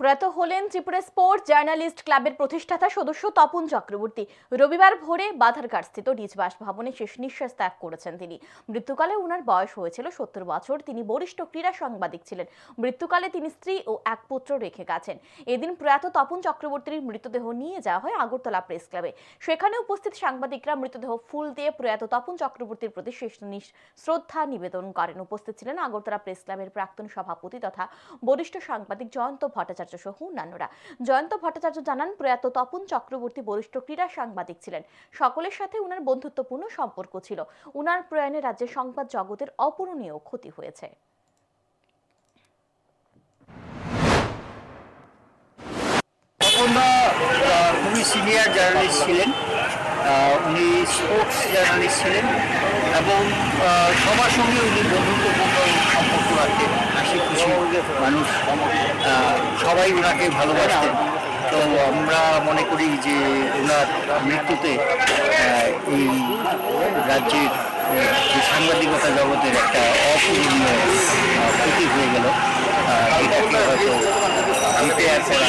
প্রয়াত হলেন Tripura sports journalist ক্লাবের প্রতিষ্ঠাতা সদস্য তপন চক্রবর্তী। রবিবার ভোরে বাধারঘাট স্থিত নিজ বাসভবনে শেষ নিঃশ্বাস ত্যাগ করেছেন তিনি। মৃত্যুকালে ওনার বয়স হয়েছিল সত্তর বছর। তিনি বরিষ্ঠ ক্রীড়া সাংবাদিক ছিলেন। মৃত্যুকালে তিনি স্ত্রী ও এক পুত্র রেখে গেছেন। এদিন প্রয়াত তপন চক্রবর্তীর মৃতদেহ নিয়ে যাওয়া হয় আগরতলা প্রেস ক্লাবে। সেখানে উপস্থিত সাংবাদিকরা মৃতদেহ ফুল দিয়ে প্রয়াত তপন চক্রবর্তীর প্রতি শেষ শ্রদ্ধা নিবেদন করেন। উপস্থিত ছিলেন আগরতলা প্রেস ক্লাবের প্রাক্তন সভাপতি তথা বরিষ্ঠ সাংবাদিক জয়ন্ত ভট্টাচার্য। সহ অন্যান্যরা। জয়ন্ত ভট্টাচার্য জানান, প্রয়াত তপন চক্রবর্তী বরিষ্ঠ ক্রীড়া সাংবাদিক ছিলেন। সকলের সাথে উনার বন্ধুত্বপূর্ণ সম্পর্ক ছিল। উনার প্রয়াণে রাজ্যের সংবাদ জগতের অপূরণীয় ক্ষতি হয়েছে। খুবই সিনিয়র জার্নালিস্ট ছিলেন। উনি স্পোর্টস জার্নালিস্ট ছিলেন এবং সবার সঙ্গে উনি বন্ধুত্বপূর্ণ সম্পর্ক রাখতেন। মানুষ সবাই ওনাকে ভালোবাসতেন। তো আমরা মনে করি যে ওনার মৃত্যুতে এই রাজ্যের যে সাংবাদিকতা জগতের একটা অপূরণীয় ক্ষতি হয়ে গেল। এটা এটাকে হয়তো রিপেয়ার করা